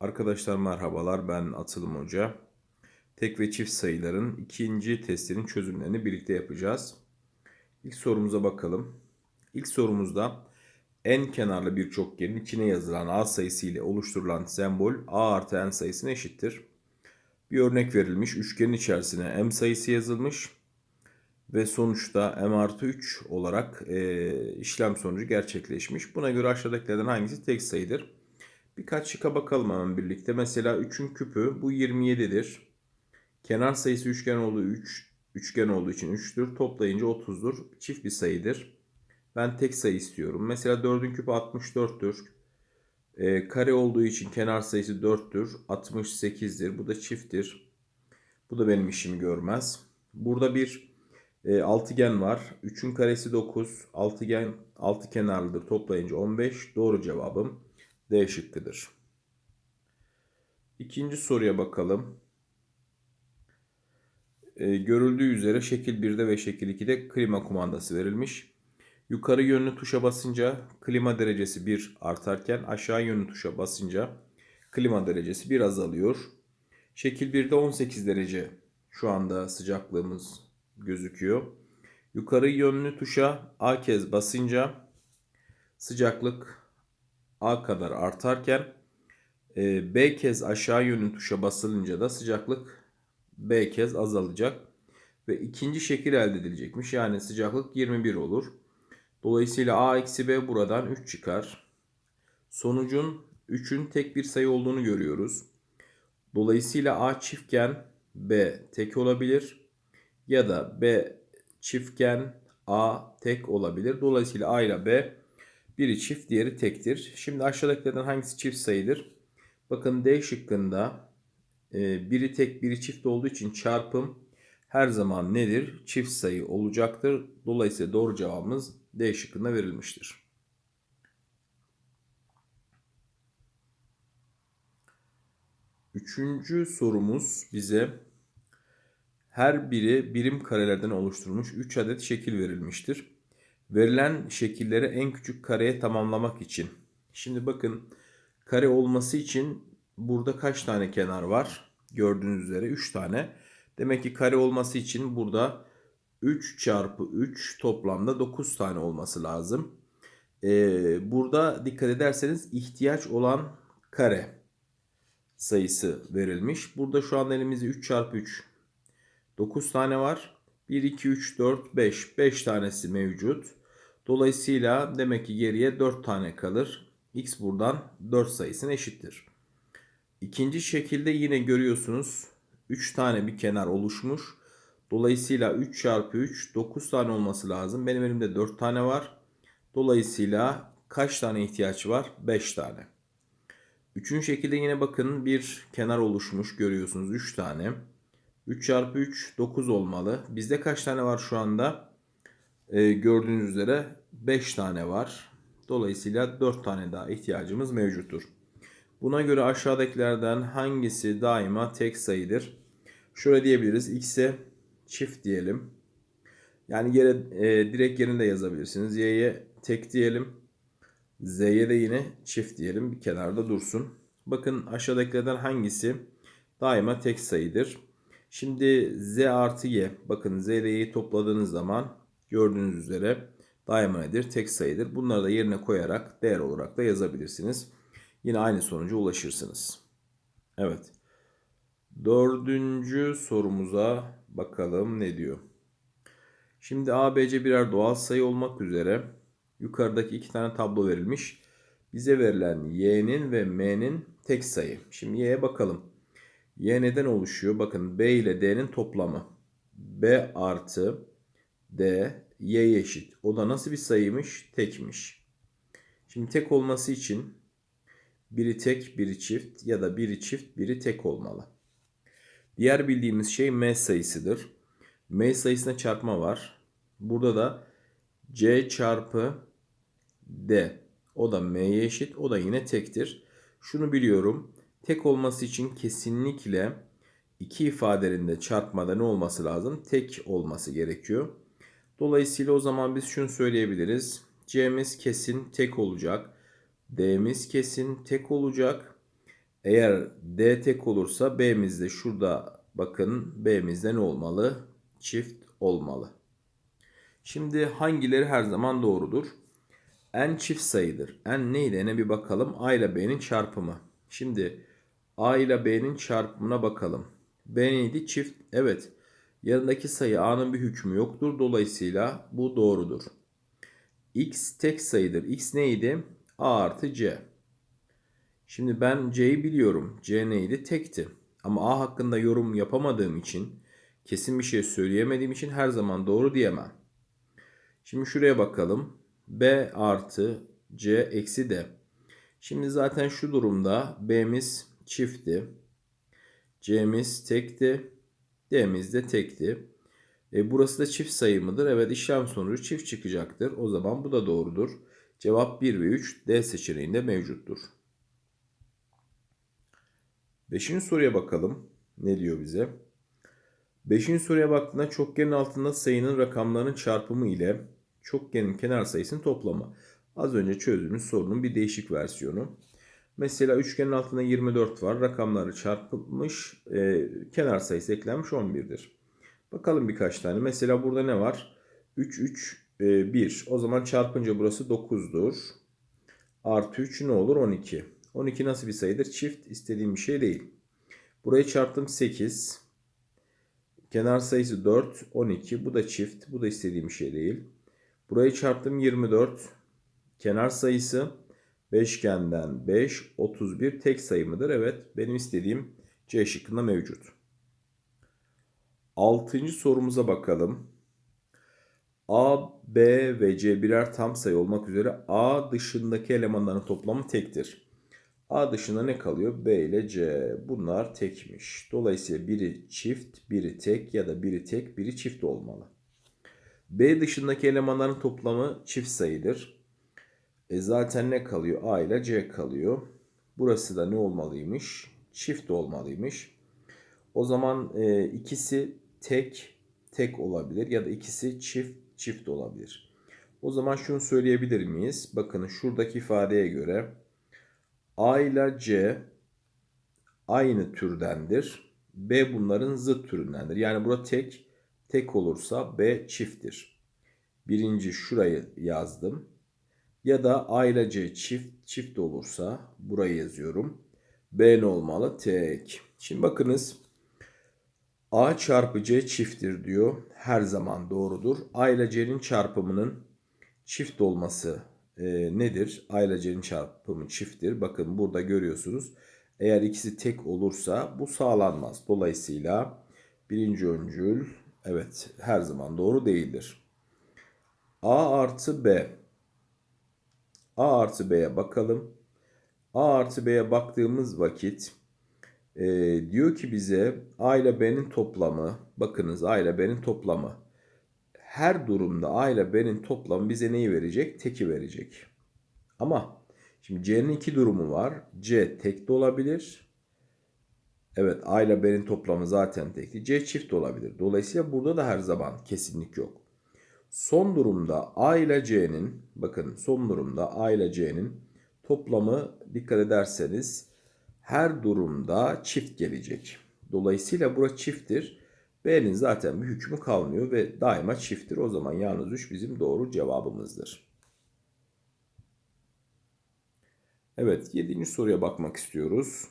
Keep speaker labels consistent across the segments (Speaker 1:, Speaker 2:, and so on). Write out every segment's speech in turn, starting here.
Speaker 1: Arkadaşlar merhabalar ben Atılım Hoca. Tek ve çift sayıların ikinci testinin çözümlerini birlikte yapacağız. İlk sorumuza bakalım. İlk sorumuzda en kenarlı bir çokgenin içine yazılan a sayısı ile oluşturulan sembol a artı n sayısına eşittir. Bir örnek verilmiş. Üçgenin içerisine m sayısı yazılmış. Ve sonuçta m artı 3 olarak e, işlem sonucu gerçekleşmiş. Buna göre aşağıdakilerden hangisi tek sayıdır? Birkaç şıka bakalım hemen birlikte. Mesela 3'ün küpü bu 27'dir. Kenar sayısı üçgen olduğu 3, üçgen olduğu için 3'tür. Toplayınca 30'dur. Çift bir sayıdır. Ben tek sayı istiyorum. Mesela 4'ün küpü 64'tür. E, kare olduğu için kenar sayısı 4'tür. 68'dir. Bu da çifttir. Bu da benim işimi görmez. Burada bir e, altıgen var. 3'ün karesi 9. Altıgen 6 kenarlıdır. Toplayınca 15. Doğru cevabım D şıkkıdır. İkinci soruya bakalım. Ee, görüldüğü üzere şekil 1'de ve şekil 2'de klima kumandası verilmiş. Yukarı yönlü tuşa basınca klima derecesi 1 artarken aşağı yönlü tuşa basınca klima derecesi 1 azalıyor. Şekil 1'de 18 derece şu anda sıcaklığımız gözüküyor. Yukarı yönlü tuşa A kez basınca sıcaklık A kadar artarken e, B kez aşağı yönlü tuşa basılınca da sıcaklık B kez azalacak. Ve ikinci şekil elde edilecekmiş. Yani sıcaklık 21 olur. Dolayısıyla A eksi B buradan 3 çıkar. Sonucun 3'ün tek bir sayı olduğunu görüyoruz. Dolayısıyla A çiftken B tek olabilir. Ya da B çiftken A tek olabilir. Dolayısıyla A ile B biri çift, diğeri tektir. Şimdi aşağıdakilerden hangisi çift sayıdır? Bakın D şıkkında e, biri tek, biri çift olduğu için çarpım her zaman nedir? Çift sayı olacaktır. Dolayısıyla doğru cevabımız D şıkkında verilmiştir. Üçüncü sorumuz bize her biri birim karelerden oluşturulmuş 3 adet şekil verilmiştir. Verilen şekilleri en küçük kareye tamamlamak için. Şimdi bakın kare olması için burada kaç tane kenar var? Gördüğünüz üzere 3 tane. Demek ki kare olması için burada 3 çarpı 3 toplamda 9 tane olması lazım. Ee, burada dikkat ederseniz ihtiyaç olan kare sayısı verilmiş. Burada şu an elimizde 3 çarpı 3 9 tane var. 1, 2, 3, 4, 5. 5 tanesi mevcut. Dolayısıyla demek ki geriye 4 tane kalır. X buradan 4 sayısına eşittir. İkinci şekilde yine görüyorsunuz 3 tane bir kenar oluşmuş. Dolayısıyla 3 çarpı 3 9 tane olması lazım. Benim elimde 4 tane var. Dolayısıyla kaç tane ihtiyaç var? 5 tane. Üçüncü şekilde yine bakın bir kenar oluşmuş görüyorsunuz 3 tane. 3 çarpı 3 9 olmalı. Bizde kaç tane var şu anda? Ee, gördüğünüz üzere 5 tane var. Dolayısıyla 4 tane daha ihtiyacımız mevcuttur. Buna göre aşağıdakilerden hangisi daima tek sayıdır? Şöyle diyebiliriz. X'e çift diyelim. Yani yere, e, direkt yerinde yazabilirsiniz. Y'ye tek diyelim. Z'ye de yine çift diyelim. Bir kenarda dursun. Bakın aşağıdakilerden hangisi daima tek sayıdır? Şimdi Z artı Y. Bakın Z ile Y'yi topladığınız zaman gördüğünüz üzere daima nedir? Tek sayıdır. Bunları da yerine koyarak değer olarak da yazabilirsiniz. Yine aynı sonuca ulaşırsınız. Evet. Dördüncü sorumuza bakalım ne diyor. Şimdi A, B, C birer doğal sayı olmak üzere yukarıdaki iki tane tablo verilmiş. Bize verilen Y'nin ve M'nin tek sayı. Şimdi Y'ye bakalım. Y neden oluşuyor? Bakın B ile D'nin toplamı. B artı D Y eşit. O da nasıl bir sayıymış? Tekmiş. Şimdi tek olması için biri tek, biri çift ya da biri çift, biri tek olmalı. Diğer bildiğimiz şey M sayısıdır. M sayısına çarpma var. Burada da C çarpı D. O da M'ye eşit. O da yine tektir. Şunu biliyorum. Tek olması için kesinlikle iki ifadenin de çarpmada ne olması lazım? Tek olması gerekiyor. Dolayısıyla o zaman biz şunu söyleyebiliriz. C'miz kesin tek olacak. D'miz kesin tek olacak. Eğer D tek olursa B'miz de şurada bakın B'mizde ne olmalı? Çift olmalı. Şimdi hangileri her zaman doğrudur? N çift sayıdır. N neydi? N'e bir bakalım. A ile B'nin çarpımı. Şimdi A ile B'nin çarpımına bakalım. B neydi? Çift. Evet. Yanındaki sayı A'nın bir hükmü yoktur. Dolayısıyla bu doğrudur. X tek sayıdır. X neydi? A artı C. Şimdi ben C'yi biliyorum. C neydi? Tekti. Ama A hakkında yorum yapamadığım için, kesin bir şey söyleyemediğim için her zaman doğru diyemem. Şimdi şuraya bakalım. B artı C eksi D. Şimdi zaten şu durumda B'miz çiftti. C'miz tekti. D'miz de tekti. E, burası da çift sayı mıdır? Evet işlem sonucu çift çıkacaktır. O zaman bu da doğrudur. Cevap 1 ve 3 D seçeneğinde mevcuttur. Beşinci soruya bakalım. Ne diyor bize? Beşinci soruya baktığında çokgenin altında sayının rakamlarının çarpımı ile çokgenin kenar sayısının toplamı. Az önce çözdüğümüz sorunun bir değişik versiyonu. Mesela üçgenin altında 24 var. Rakamları çarpılmış. E, kenar sayısı eklenmiş 11'dir. Bakalım birkaç tane. Mesela burada ne var? 3, 3, e, 1. O zaman çarpınca burası 9'dur. Artı 3 ne olur? 12. 12 nasıl bir sayıdır? Çift istediğim bir şey değil. Burayı çarptım 8. Kenar sayısı 4, 12. Bu da çift. Bu da istediğim bir şey değil. Burayı çarptım 24. Kenar sayısı beşgenden 5, 31 tek sayı mıdır? Evet benim istediğim C şıkkında mevcut. Altıncı sorumuza bakalım. A, B ve C birer tam sayı olmak üzere A dışındaki elemanların toplamı tektir. A dışında ne kalıyor? B ile C. Bunlar tekmiş. Dolayısıyla biri çift, biri tek ya da biri tek, biri çift olmalı. B dışındaki elemanların toplamı çift sayıdır. E zaten ne kalıyor? A ile C kalıyor. Burası da ne olmalıymış? Çift olmalıymış. O zaman e, ikisi tek tek olabilir ya da ikisi çift çift olabilir. O zaman şunu söyleyebilir miyiz? Bakın şuradaki ifadeye göre A ile C aynı türdendir. B bunların zıt türündendir. Yani burada tek tek olursa B çifttir. Birinci şurayı yazdım. Ya da A ile C çift çift olursa burayı yazıyorum. B ne olmalı? Tek. Şimdi bakınız. A çarpı C çifttir diyor. Her zaman doğrudur. A ile C'nin çarpımının çift olması e, nedir? A ile C'nin çarpımı çifttir. Bakın burada görüyorsunuz. Eğer ikisi tek olursa bu sağlanmaz. Dolayısıyla birinci öncül evet her zaman doğru değildir. A artı B. A artı B'ye bakalım. A artı B'ye baktığımız vakit e, diyor ki bize A ile B'nin toplamı bakınız A ile B'nin toplamı her durumda A ile B'nin toplamı bize neyi verecek? Teki verecek. Ama şimdi C'nin iki durumu var. C tek de olabilir. Evet A ile B'nin toplamı zaten tekli. C çift olabilir. Dolayısıyla burada da her zaman kesinlik yok. Son durumda A ile C'nin bakın son durumda A ile C'nin toplamı dikkat ederseniz her durumda çift gelecek. Dolayısıyla burası çifttir. B'nin zaten bir hükmü kalmıyor ve daima çifttir. O zaman yalnız 3 bizim doğru cevabımızdır. Evet 7. soruya bakmak istiyoruz.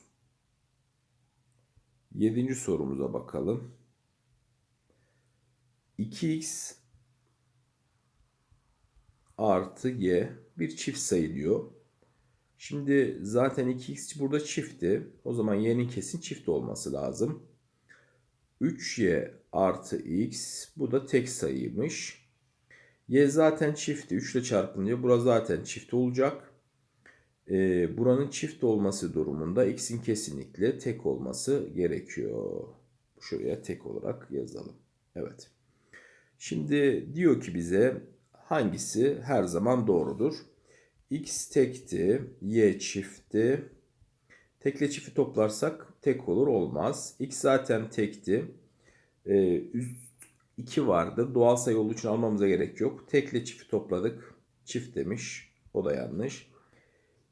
Speaker 1: 7. sorumuza bakalım. 2x artı y bir çift sayı diyor. Şimdi zaten 2x burada çiftti. O zaman y'nin kesin çift olması lazım. 3y artı x bu da tek sayıymış. y zaten çifti. 3 ile çarpılınca bura zaten çift olacak. Ee, buranın çift olması durumunda x'in kesinlikle tek olması gerekiyor. Şuraya tek olarak yazalım. Evet. Şimdi diyor ki bize hangisi her zaman doğrudur? x tekti, y çifti. Tekle çifti toplarsak tek olur olmaz. X zaten tekti. Ee, 2 vardı. Doğal sayı olduğu için almamıza gerek yok. Tekle çifti topladık. Çift demiş. O da yanlış.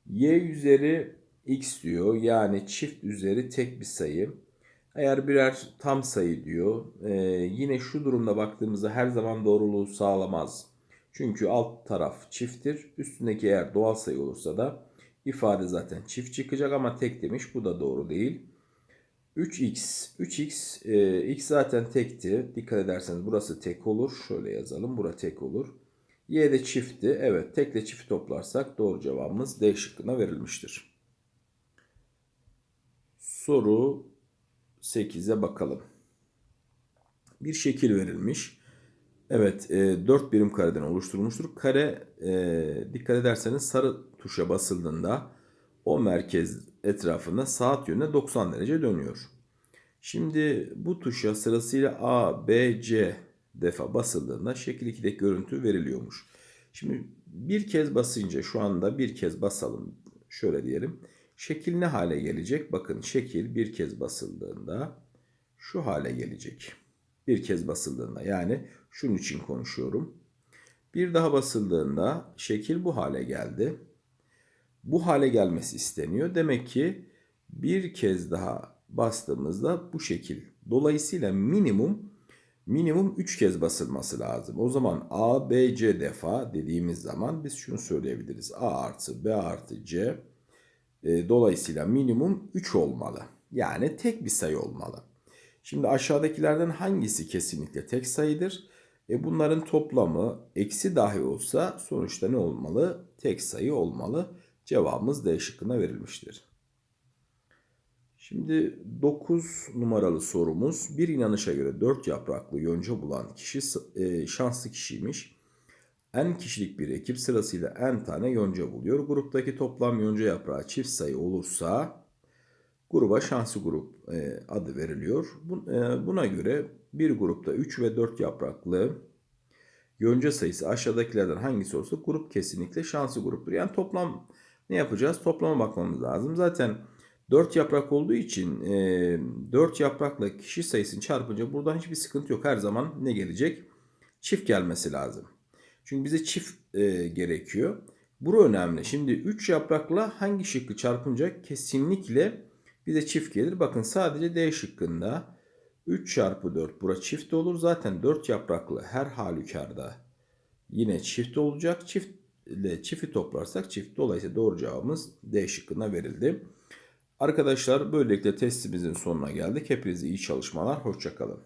Speaker 1: Y üzeri x diyor. Yani çift üzeri tek bir sayı. Eğer birer tam sayı diyor. e, yine şu durumda baktığımızda her zaman doğruluğu sağlamaz. Çünkü alt taraf çifttir. Üstündeki eğer doğal sayı olursa da ifade zaten çift çıkacak ama tek demiş. Bu da doğru değil. 3x. 3x. e, x zaten tekti. Dikkat ederseniz burası tek olur. Şöyle yazalım. Bura tek olur. Y de çiftti. Evet tekle çift toplarsak doğru cevabımız D şıkkına verilmiştir. Soru 8'e bakalım. Bir şekil verilmiş. Evet, e, 4 birim kareden oluşturulmuştur. Kare e, dikkat ederseniz sarı tuşa basıldığında o merkez etrafında saat yönüne 90 derece dönüyor. Şimdi bu tuşa sırasıyla A, B, C defa basıldığında şekil 2'deki görüntü veriliyormuş. Şimdi bir kez basınca şu anda bir kez basalım. Şöyle diyelim. Şekil ne hale gelecek? Bakın şekil bir kez basıldığında şu hale gelecek. Bir kez basıldığında yani şunun için konuşuyorum. Bir daha basıldığında şekil bu hale geldi. Bu hale gelmesi isteniyor. Demek ki bir kez daha bastığımızda bu şekil. Dolayısıyla minimum minimum 3 kez basılması lazım. O zaman A, B, C defa dediğimiz zaman biz şunu söyleyebiliriz. A artı B artı C e, dolayısıyla minimum 3 olmalı. Yani tek bir sayı olmalı. Şimdi aşağıdakilerden hangisi kesinlikle tek sayıdır? E bunların toplamı eksi dahi olsa sonuçta ne olmalı? Tek sayı olmalı. Cevabımız D şıkkına verilmiştir. Şimdi 9 numaralı sorumuz. Bir inanışa göre 4 yapraklı yonca bulan kişi e, şanslı kişiymiş. N kişilik bir ekip sırasıyla N tane yonca buluyor. Gruptaki toplam yonca yaprağı çift sayı olursa gruba şanslı grup e, adı veriliyor. e, Buna göre bir grupta 3 ve 4 yapraklı yonca sayısı aşağıdakilerden hangisi olsa grup kesinlikle şanslı gruptur. Yani toplam ne yapacağız? Toplama bakmamız lazım. Zaten 4 yaprak olduğu için e, 4 yaprakla kişi sayısını çarpınca buradan hiçbir sıkıntı yok. Her zaman ne gelecek? Çift gelmesi lazım. Çünkü bize çift e, gerekiyor. Bu önemli. Şimdi 3 yaprakla hangi şıkkı çarpınca kesinlikle bize çift gelir. Bakın sadece D şıkkında 3 çarpı 4 bura çift olur. Zaten 4 yapraklı her halükarda yine çift olacak. Çift ile çifti toplarsak çift. Dolayısıyla doğru cevabımız D şıkkına verildi. Arkadaşlar böylelikle testimizin sonuna geldik. Hepinize iyi çalışmalar. Hoşçakalın.